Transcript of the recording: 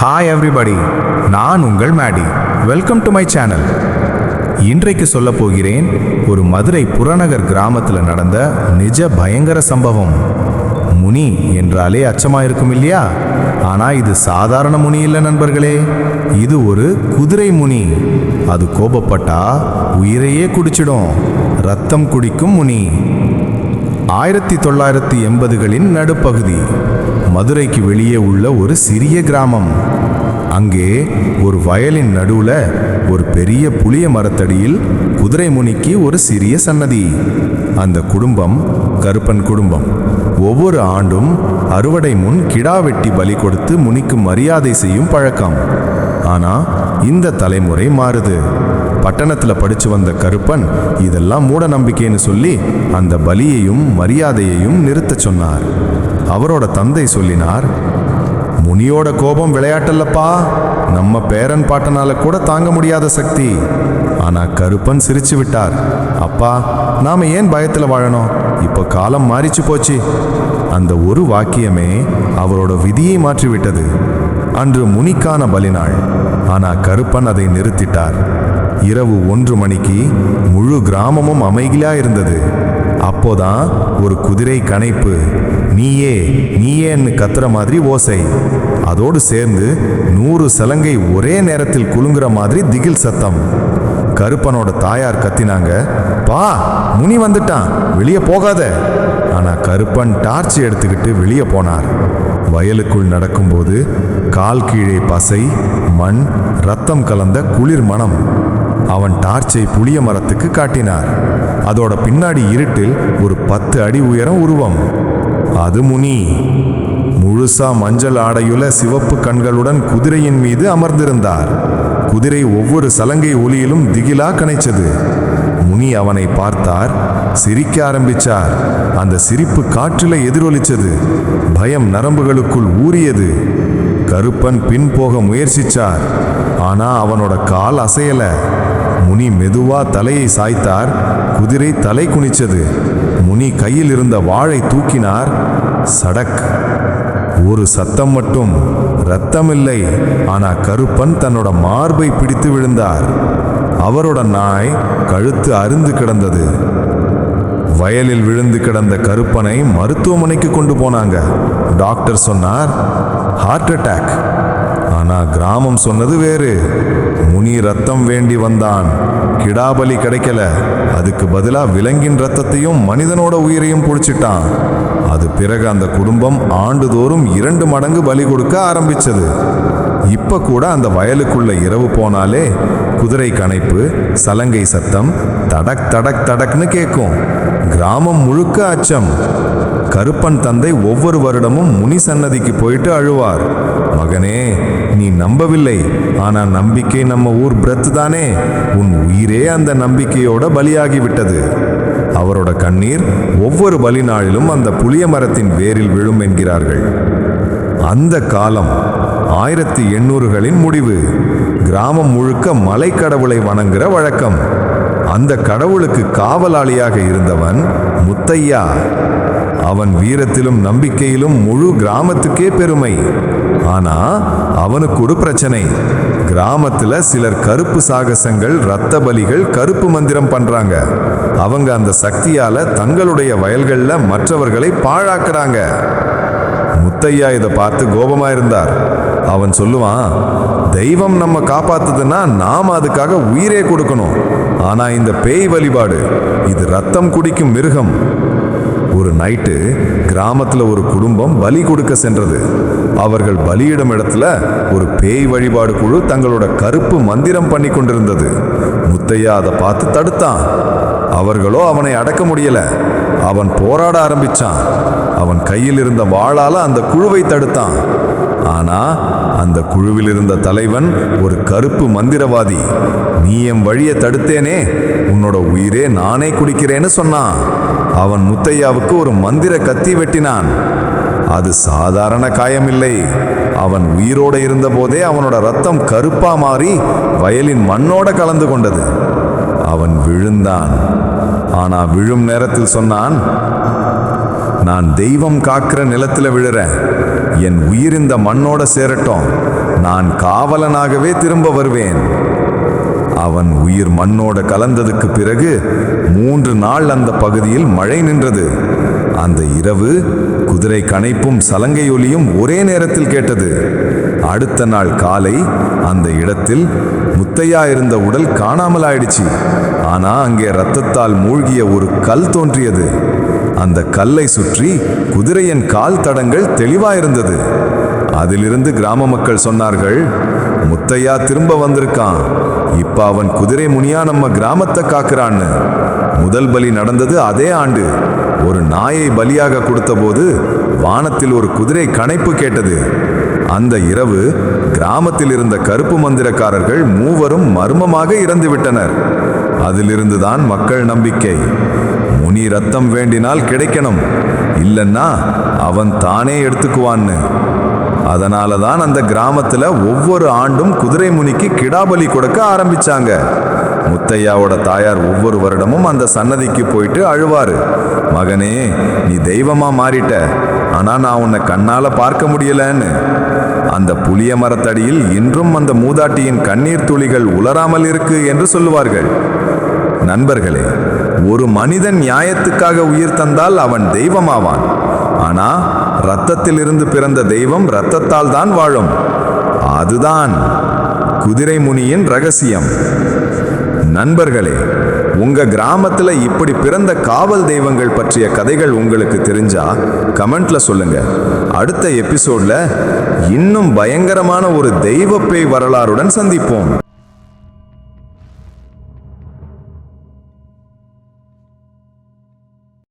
Hi everybody நான் உங்கள் Maddy welcome to my channel இன்றைக்கு சொல்ல போகிறேன் ஒரு மதுரை புறநகர் கிராமத்தில் நடந்த நிஜ பயங்கர சம்பவம். முனி என்றாலே அச்சமாக இருக்கும் இல்லையா? ஆனால் இது சாதாரண முனி இல்லை நண்பர்களே. இது ஒரு குதிரை முனி. அது கோபப்பட்டா உயிரையே குடிச்சிடும். ரத்தம் குடிக்கும் முனி. ஆயிரத்தி தொள்ளாயிரத்தி எண்பதுகளின் நடுப்பகுதி. மதுரைக்கு வெளியே உள்ள ஒரு சிறிய கிராமம். அங்கே ஒரு வயலின் நடுவுல ஒரு பெரிய புளிய மரத்தடியில் குதிரை முனிக்கு ஒரு சிறிய சன்னதி. அந்த குடும்பம் கருப்பன் குடும்பம். ஒவ்வொரு ஆண்டும் அறுவடை முன் கிடா வெட்டி பலி கொடுத்து முனிக்கு மரியாதை செய்யும் பழக்கம். ஆனா இந்த தலைமுறை மாறுது. பட்டணத்தில் படிச்சு வந்த கருப்பன் இதெல்லாம் மூட நம்பிக்கைன்னு சொல்லி அந்த பலியையும் மரியாதையையும் நிறுத்தச் சொன்னார். அவரோட தந்தை சொல்லினார் முனியோட கோபம் விளையாட்டல்லப்பா. நம்ம பேரன் பாட்டனால கூட தாங்க முடியாத சக்தி. ஆனா கருப்பன் சிரிச்சு விட்டார் அப்பா நாம ஏன் பயத்துல வாழணும்? இப்போ காலம் மாறிச்சு போச்சு. அந்த ஒரு வாக்கியமே அவரோட விதியை மாற்றிவிட்டது. அன்று முனிக்கான பலிநாள். ஆனா கருப்பன் அதை நிறுத்திட்டார். இரவு ஒன்று மணிக்கு முழு கிராமமும் அமைதியா இருந்தது. அப்போதான் ஒரு குதிரை கனைப்பு நீயே நீயேன்னு கத்துற மாதிரி ஓசை. அதோடு சேர்ந்து நூறு சலங்கை ஒரே நேரத்தில் குலுங்குற மாதிரி திகில் சத்தம். கருப்பனோட தாயார் கத்தினாங்க பா முனி வந்துட்டான் வெளியே போகாத. ஆனா கருப்பன் டார்ச் எடுத்துக்கிட்டு வெளியே போனார். வயலுக்குள் நடக்கும்போது கால் கீழே பசை மண் ரத்தம் கலந்த குளிர் மனம். அவன் டார்ச்சை புளிய மரத்துக்கு காட்டினார். அதோட பின்னாடி இருட்டில் ஒரு பத்து அடி உயரம் உருவம். அது முனி. முழுசா மஞ்சள் ஆடையுல சிவப்பு கண்களுடன் குதிரையின் மீது அமர்ந்திருந்தார். குதிரை ஒவ்வொரு சலங்கை ஒலியிலும் திகிலா கனைச்சது. முனி அவனை பார்த்தார் சிரிக்க ஆரம்பிச்சார். அந்த சிரிப்பு காற்றில எதிரொலிச்சது. பயம் நரம்புகளுக்குள் ஊறியது. கருப்பன் பின் போக முயற்சிச்சார். ஆனா அவனோட கால் அசையல. முனி மெதுவா தலையை சாய்த்தார் குதிரை தலை குனிச்சது. முனி கையில் இருந்த வாழை தூக்கினார் சடக். ஒரு சத்தம் மட்டும் ரத்தமில்லை ஆனா கருப்பன் தன்னோட மார்பை பிடித்து விழுந்தார். அவரோட நாய் கழுத்து அருந்து கிடந்தது. வயலில் விழுந்து கிடந்த கருப்பனை மருத்துவமனைக்கு கொண்டு போனாங்க. டாக்டர் சொன்னார் ஹார்ட் அட்டாக். ஆனா கிராமம் சொன்னது வேறு. முனி ரத்தம் வேண்டி வந்தான். கிடாபலி கிடைக்கல. அதுக்கு பதிலா விலங்கின் ரத்தத்தையும் மனிதனோட உயிரையும் பிடிச்சிட்டான். அது பிறகு அந்த குடும்பம் ஆண்டுதோறும் இரண்டு மடங்கு பலி கொடுக்க ஆரம்பிச்சது. இப்ப கூட அந்த வயலுக்குள்ள இரவு போனாலே குதிரை கனைப்பு சலங்கை சத்தம் தடக் தடக் தடக்னு கேட்கும் கிராமம் முழுக்க அச்சம். கருப்பன் தந்தை ஒவ்வொரு வருடமும் முனி சன்னதிக்கு போயிட்டு அழுவார். மகனே நீ நம்பவில்லை. ஆனா நம்பிக்கை நம்ம ஊர் பிரத் தானே. உன் உயிரே அந்த நம்பிக்கையோட பலியாகிவிட்டது. அவரோட கண்ணீர் ஒவ்வொரு பலி நாளிலும் அந்த புளிய மரத்தின் வேரில் விழும் என்கிறார்கள். அந்த காலம் ஆயிரத்தி எண்ணூறுகளின் முடிவு. கிராமம் முழுக்க மலைக்கடவுளை வணங்குற வழக்கம். அந்த கடவுளுக்கு காவலாளியாக இருந்தவன் முத்தையா. அவன் வீரத்திலும் நம்பிக்கையிலும் முழு கிராமத்துக்கே பெருமை. ஆனா அவனுக்கு ஒரு பிரச்சனை. கிராமத்துல சிலர் கருப்பு சாகசங்கள் இரத்த பலிகள் கருப்பு மந்திரம் பண்றாங்க. அவங்க அந்த சக்தியால தங்களுடைய வயல்கள்ல மற்றவர்களை பாழாக்குறாங்க. முத்தையா இதை பார்த்து கோபமா இருந்தார். அவன் சொல்லுவான் தெய்வம் நம்ம காப்பாத்துதுன்னா நாம் அதுக்காக உயிரே கொடுக்கணும். ஆனா இந்த பேய் வழிபாடு இது ரத்தம் குடிக்கும் மிருகம். ஒரு நைட்டு கிராமத்தில் ஒரு குடும்பம் பலி கொடுக்க சென்றது. அவர்கள் பலியிடும் இடத்துல ஒரு பேய் வழிபாடு குழு தங்களோட கருப்பு மந்திரம் பண்ணி கொண்டிருந்தது. முத்தையா அதை பார்த்து தடுத்தான். அவர்களோ அவனை அடக்க முடியல. அவன் போராட ஆரம்பிச்சான். அவன் கையில் இருந்த வாளால அந்த குழுவை தடுத்தான். ஆனா அந்த குழுவில் இருந்த தலைவன் ஒரு கருப்பு மந்திரவாதி. நீ என் வழியை தடுத்தேனே. உன்னோட உயிரே நானே குடிக்கிறேன்னு சொன்னான். அவன் முத்தையாவுக்கு ஒரு மந்திர கத்தி வெட்டினான். அது சாதாரண காயமில்லை. அவன் உயிரோட இருந்தபோதே அவனோட ரத்தம் கருப்பா மாறி வயலின் மண்ணோட கலந்து கொண்டது. அவன் விழுந்தான். ஆனா விழும் நேரத்தில் சொன்னான் நான் தெய்வம் காக்கிற நிலத்தில் விழுறேன். என் உயிர் இந்த மண்ணோட சேரட்டும். நான் காவலனாகவே திரும்ப வருவேன். அவன் உயிர் மண்ணோட கலந்ததுக்கு பிறகு மூன்று நாள் அந்த பகுதியில் மழை நின்றது. அந்த இரவு குதிரை கனைப்பும் சலங்கை ஒலியும் ஒரே நேரத்தில் கேட்டது. அடுத்த நாள் காலை அந்த இடத்தில் முத்தையா இருந்த உடல் காணாமல் ஆயிடுச்சு ஆனா அங்கே ரத்தத்தால் மூழ்கிய ஒரு கல் தோன்றியது. அந்த கல்லை சுற்றி குதிரையின் கால் தடங்கள் தெளிவாயிருந்தது. அதிலிருந்து கிராம மக்கள் சொன்னார்கள் முத்தையா திரும்ப வந்திருக்கான். இப்ப அவன் குதிரை முனியா நம்ம கிராமத்தை காக்குறான்னு. முதல் பலி நடந்தது அதே ஆண்டு. ஒரு நாயை பலியாக கொடுத்தபோது வானத்தில் ஒரு குதிரை கணைப்பு கேட்டது. அந்த இரவு கிராமத்தில் இருந்த கருப்பு மந்திரக்காரர்கள் மூவரும் மர்மமாக இறந்து விட்டனர். அதிலிருந்துதான் மக்கள் நம்பிக்கை. முனி ரத்தம் வேண்டினால் கிடைக்கணும். இல்லைன்னா அவன் தானே எடுத்துக்குவான்னு. அதனால தான் அந்த கிராமத்துல ஒவ்வொரு ஆண்டும் குதிரை முனிக்கு கிடாபலி கொடுக்க ஆரம்பிச்சாங்க. முத்தையாவோட தாயார் ஒவ்வொரு வருடமும் அந்த சன்னதிக்கு போயிட்டு அழுவாரு. மகனே நீ தெய்வமா மாறிட்ட. ஆனா நான் உன்னை கண்ணால பார்க்க முடியலன்னு. அந்த புளிய மரத்தடியில் இன்றும் அந்த மூதாட்டியின் கண்ணீர் துளிகள் உலராமல் இருக்கு என்று சொல்லுவார்கள். நண்பர்களே ஒரு மனிதன் நியாயத்துக்காக உயிர் தந்தால் அவன் தெய்வமாவான். ஆனா ரத்தத்திலிருந்து பிறந்த தெய்வம் இரத்தத்தால் தான் வாழும். அதுதான் குதிரை முனியின் ரகசியம். நண்பர்களே உங்க கிராமத்துல இப்படி பிறந்த காவல் தெய்வங்கள் பற்றிய கதைகள் உங்களுக்கு தெரிஞ்சா கமெண்ட்ல சொல்லுங்க. அடுத்த எபிசோட்ல இன்னும் பயங்கரமான ஒரு தெய்வ பேய் வரலாறுடன் சந்திப்போம்.